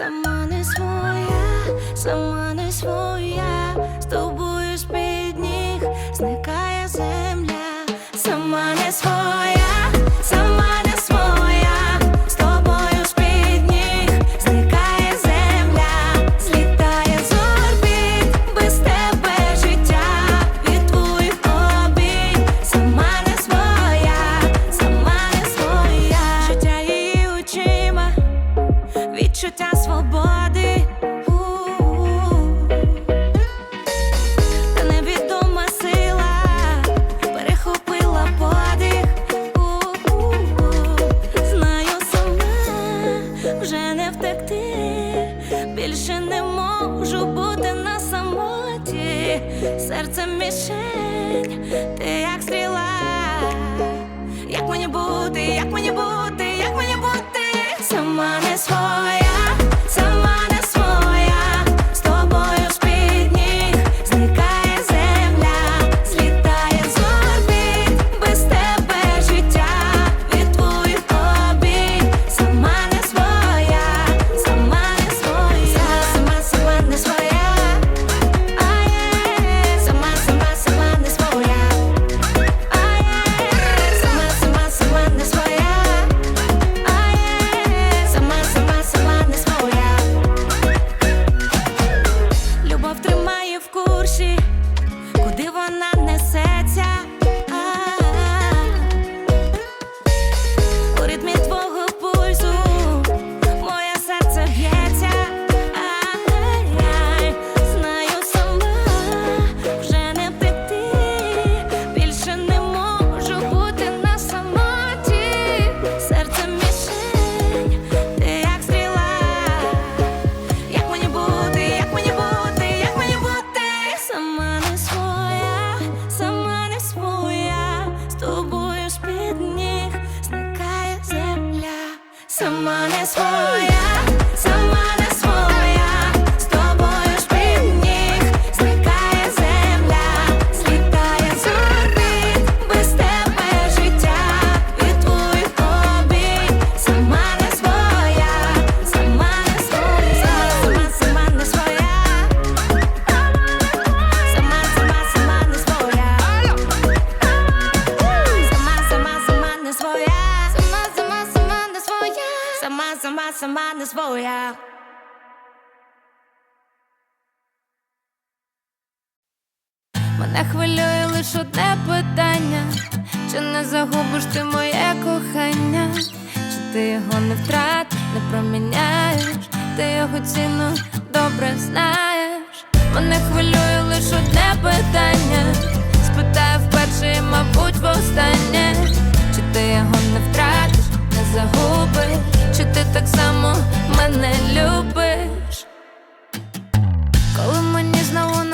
someone is for ya, someone is for ya. більше не можу бути на самоті, серце мішень, ти як стріла, як мені бути, як мені бути. she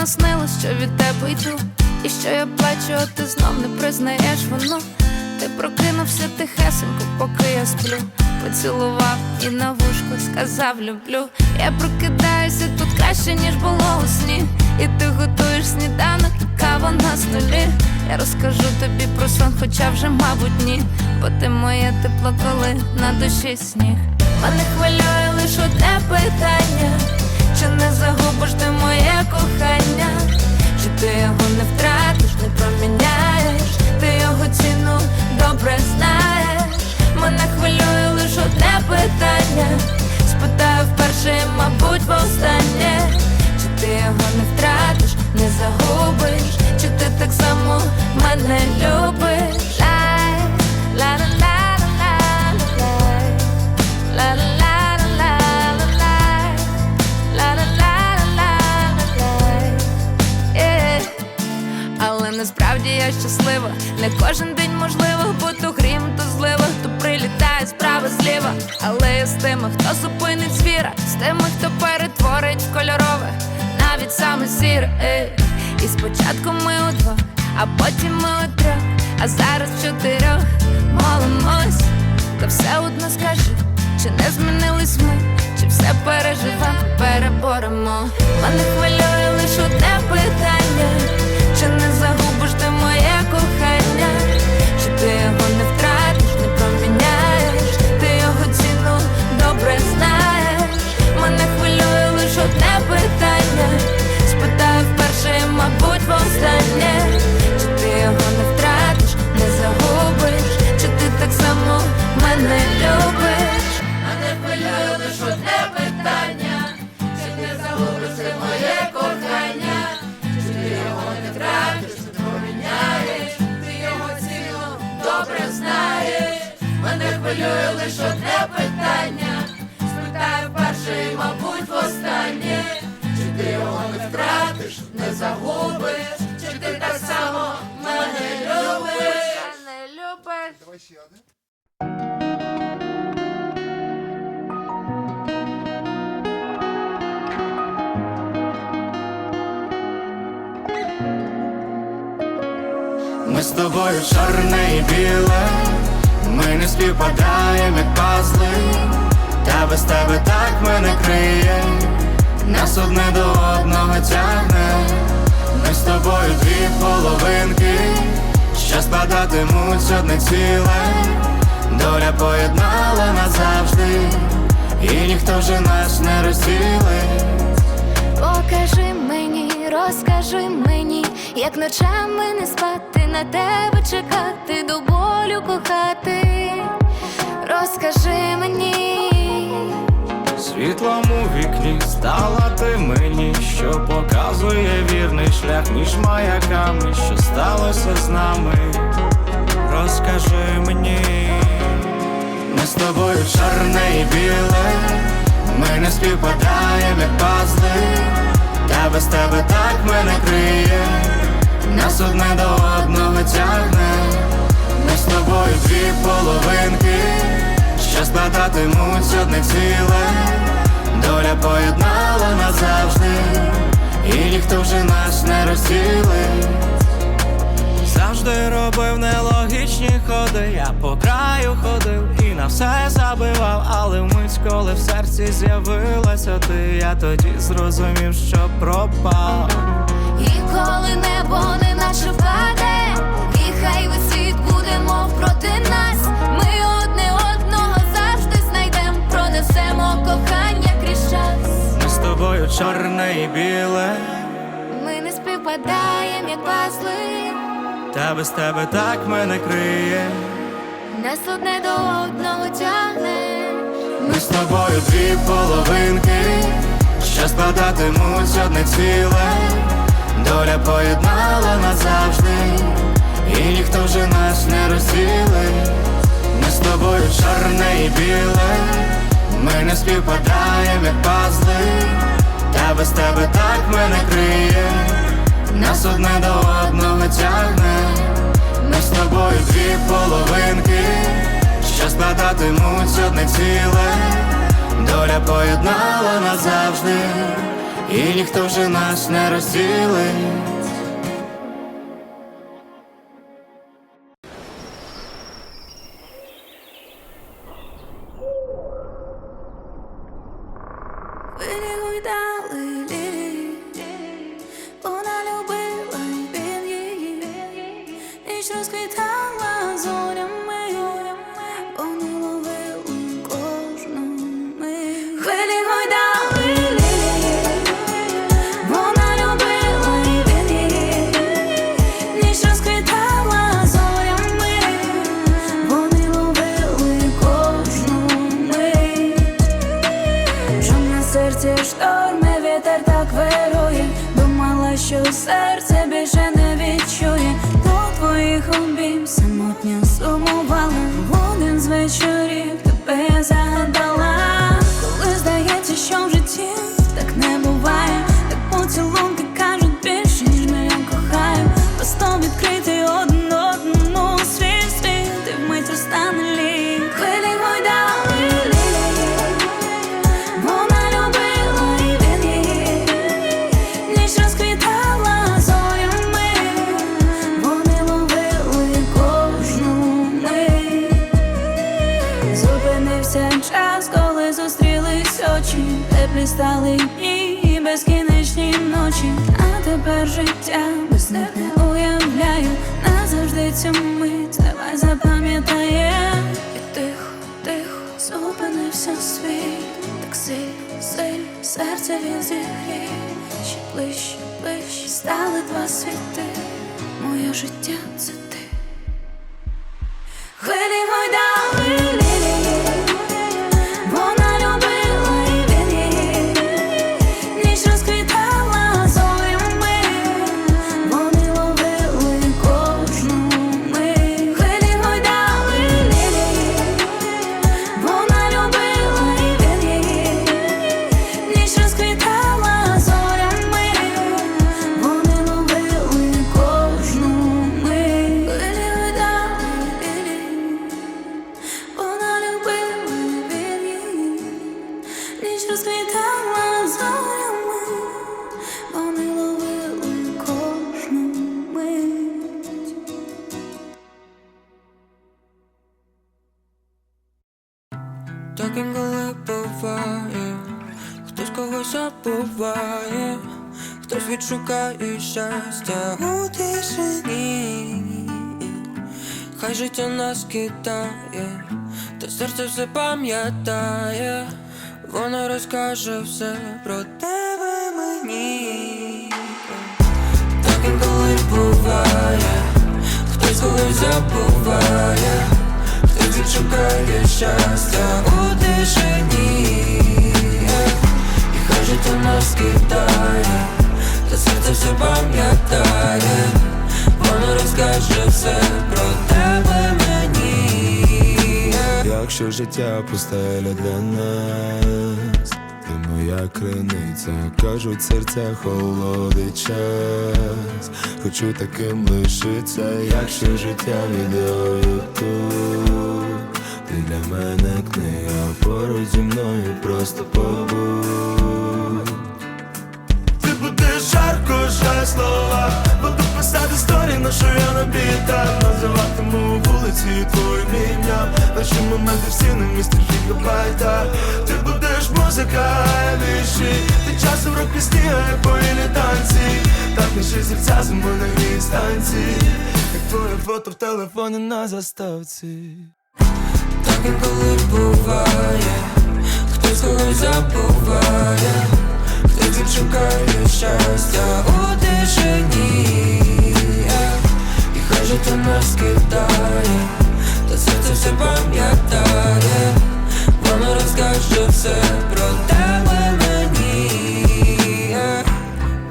наснилось, що від тебе йду, і що я бачу, а ти знов не признаєш воно. Ти прокинувся тихесенько, поки я сплю. Поцілував і на вушку сказав, люблю. Я прокидаюся тут краще, ніж було у сні. І ти готуєш сніданок, кава на столі. Я розкажу тобі про сон, хоча вже, мабуть, ні. Бо ти моє тепло, коли на душі сніг. Мене хвилює лише одне питання. Чи не загубиш ти моє кохання, чи ти його не втратиш, не проміняєш, ти його ціну добре знаєш, мене хвилює лише одне питання, спитаю вперше, мабуть, а потім ми у трьох, а зараз в чотирьох молимось, то все одно скажи, чи не змінились ми, чи все переживемо, переборемо. Мене хвилює лише одне питання Давай. Ми з тобою чорне і біле, ми не співпадаємо, як пазли, та без тебе так мене криє, нас одне до одного тягне, ми з тобою дві половинки, що складатимуть одне ціле, доля поєднала назавжди, і ніхто вже нас не розділить. Покажи мені, розкажи мені, як ночами не спати, на тебе чекати, до болю кохати. Розкажи мені, Світлом у вікні стала ти мені, що показує вірний шлях між маяками, що сталося з нами. Розкажи мені, ми з тобою чорне і біле, ми не співпадаємо, як пазли, та без тебе так мене криє, нас одне до одного тягне, ми з тобою дві половинки що складатимуть одне ціле, доля поєднала назавжди, і ніхто вже нас не розділить. Завжди робив нелогічні ходи, я по краю ходив і на все забивав, але вмить, коли в серці з'явилася ти, я тоді зрозумів, що пропав. і коли небо не чорне і біле, Ми не співпадаємо, як пазли. та без тебе так мене криє. Нас одне до одного тягне. Ми з тобою дві половинки, що складатимуть одне ціле, доля поєднала назавжди, і ніхто вже нас не розділить. Ми з тобою чорне і біле, ми не співпадаємо, як пазли, та без тебе так мене криє, нас одне до одного тягне, ми з тобою дві половинки. Що складатимуть одне ціле, доля поєднала назавжди, і ніхто вже нас не розділить. Серце більше не відчує. До твоїх обійм самотня сумувала. В один з вечорів час, коли зустрілись очі, теплі стали дні і безкінечні ночі. А тепер життя без них не уявляю. Назавжди цю мить, давай запам'ятаєм. І тихо, тихо, зупинився світ. Так сильно, сильно, серце він зігрів. Ще ближче, ближче стали два світи. Моє життя це ти. Хвилі гойдали щастя у тишині. Хай життя нас кидає, та серце все пам'ятає, воно розкаже все про тебе мені. Так інколи буває, хтось когось забуває, хтось відшукає щастя у тишині. І хай життя нас кидає, та серце все пам'ятає, воно розкаже все про тебе мені. Якщо життя пустеля для нас, ти моя криниця, кажуть, серця холодить час. Хочу таким лишиться, якщо життя відео тут Ти для мене книга, поруч зі мною просто побудь. Жаль слова. Буду писати історії, на що я набіта. Називатиму вулиці твоїм ім'ям. Наші моменти всі на місці гігабайта Ти будеш музика, а вірші. Ти часом рок пісні, а я повільні танці. Так наші серця на грій станції Як твоє фото в телефоні на заставці. Так інколи буває, хтось когось забуває, відшукає щастя у тишині. І хай життя нас кидає, та серце все пам'ятає, воно розкаже все про тебе мені.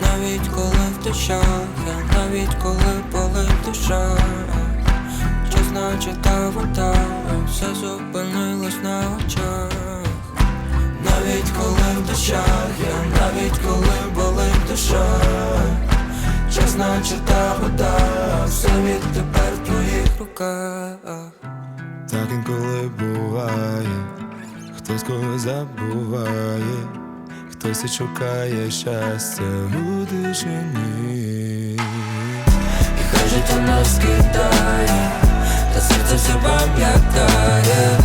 Навіть коли в душах, навіть коли болить душа. Час наче та вода, все зупинилось на очах. Навіть коли в душах, наче та вода, все відтепер в твоїх руках. Так інколи буває, хтось когось забуває, хтось і шукає щастя у тишині. І хай життя нас кидає, та серце все пам'ятає,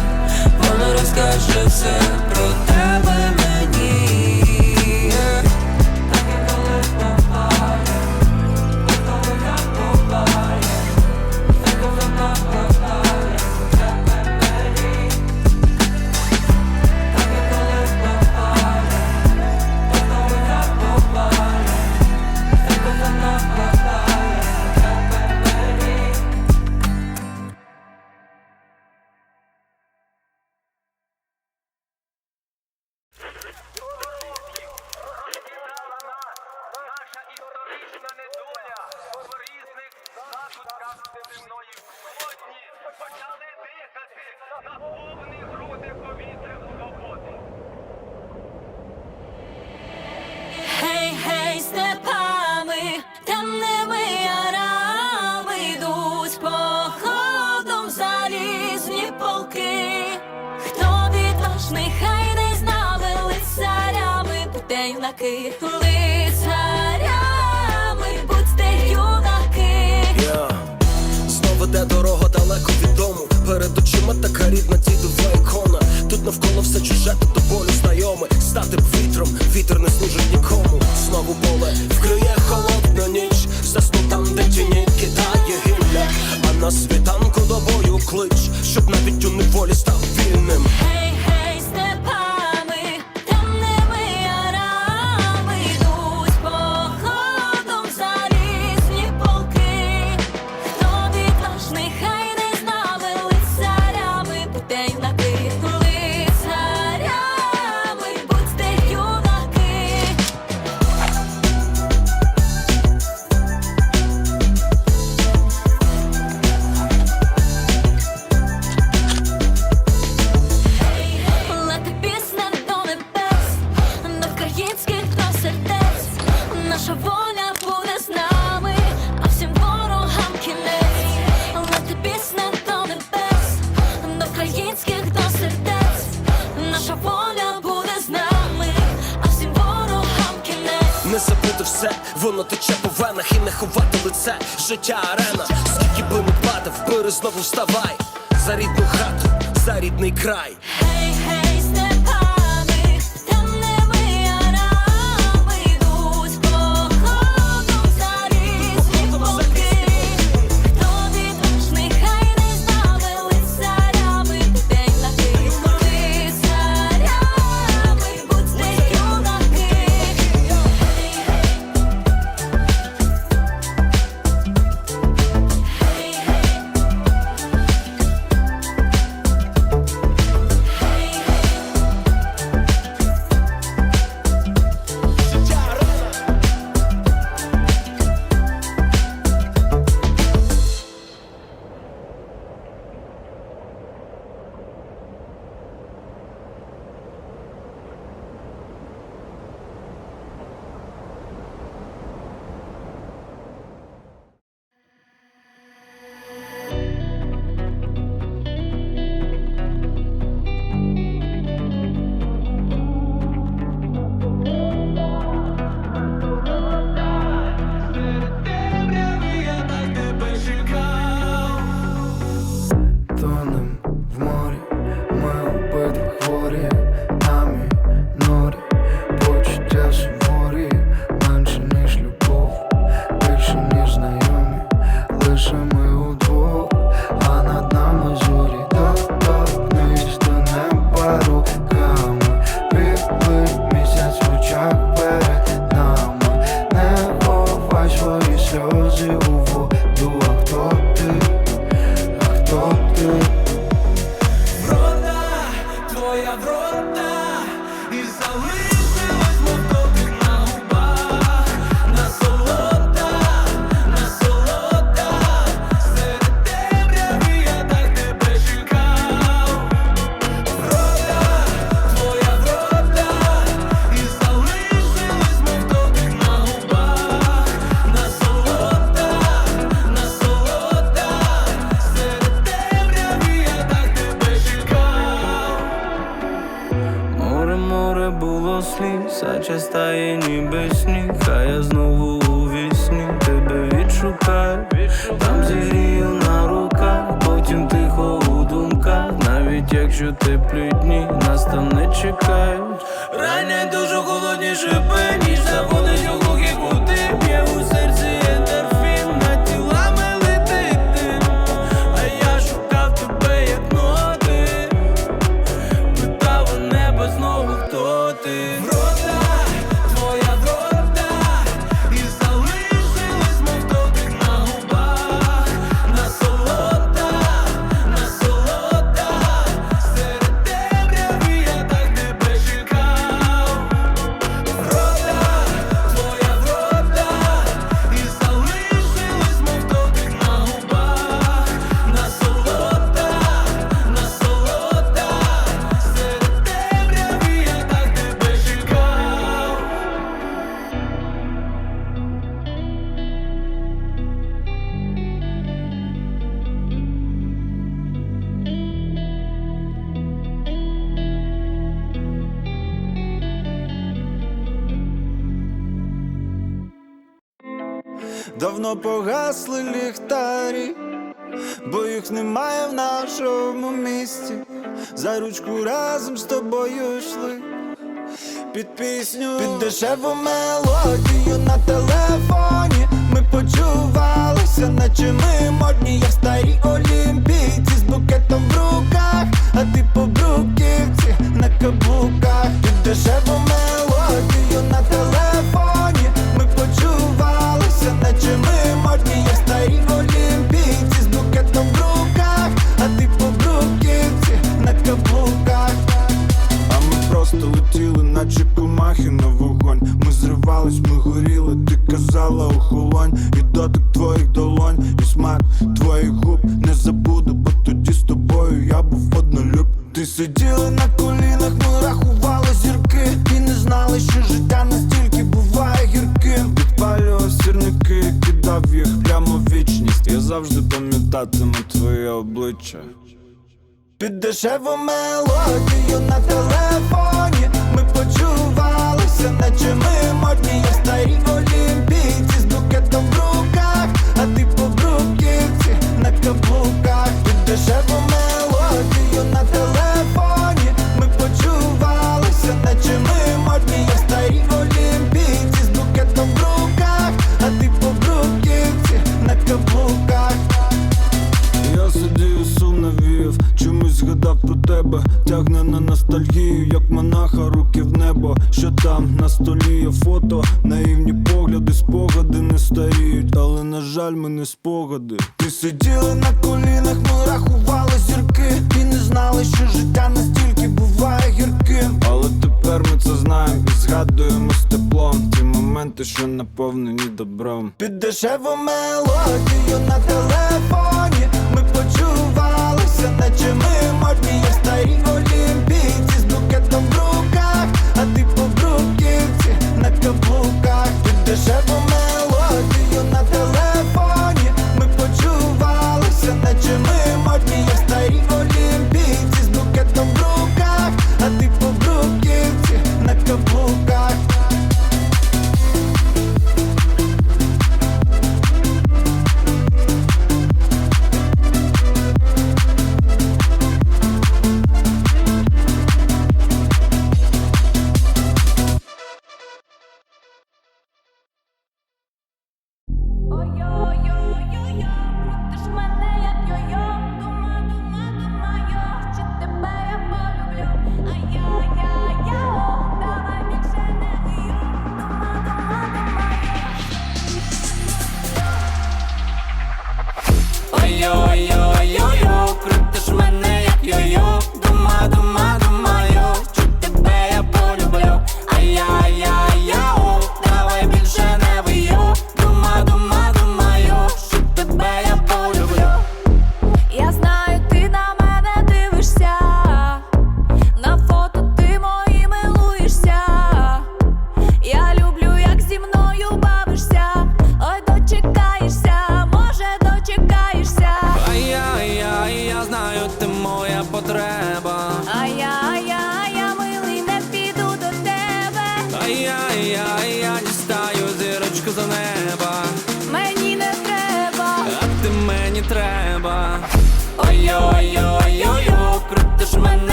воно розкаже все про тебе така рідна дідова ікона. Тут навколо все чуже, тут до болю знайоме. Стати б вітром, вітер не служить нікому. Знову поле вкриє холодна ніч. Засну там, де тіні кидає гілля. А на світанку до бою клич Щоб навіть життя арена. Скільки би не падав, бери знову вставай. За рідну хату, за рідний край Давно погасли ліхтарі, бо їх немає в нашому місті. За ручку разом з тобою йшли під пісню, під дешеву мелодію на телефоні. Ми почувалися, наче ми модні, як старі олімпійці з букетом в руках, а ти по бруківці на каблуках, під дешеву казала охолонь. І дотик твоїх долонь, і смак твоїх губ. Не забуду, бо тоді з тобою я був однолюб. Ти сиділа на колінах, ми рахували зірки. І не знали, що життя настільки буває гірким. Підпалював сірники, кидав їх прямо в вічність. Я завжди пам'ятатиму твоє обличчя. Під дешеву мелодію на телефоні Почувалися, наче ми модні, як старі олімпійці. З букетом в руках, а ти по бруківці на каблуках Під дешеву мелодію на телефоні. Ми почувалися, наче ми модні, як старі олімпійці столі є фото, наївні погляди, спогади не старіють, але на жаль, ми не спогади. Ти сиділи на колінах, ми рахували зірки, і не знали, що життя настільки буває гірким. Але тепер ми це знаємо і згадуємо з теплом ті моменти, що наповнені добром. Під дешеву мелодію на телефоні ми почувалися, наче ми модні, як старі олімпійці дешеву мелодію на телефоні. Ми почувалися, наче ми.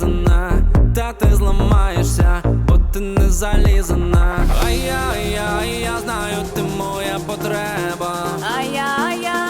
залізана, та ти зламаєшся, бо ти не залізана. А я, я, я знаю, ти моя потреба. А я, я.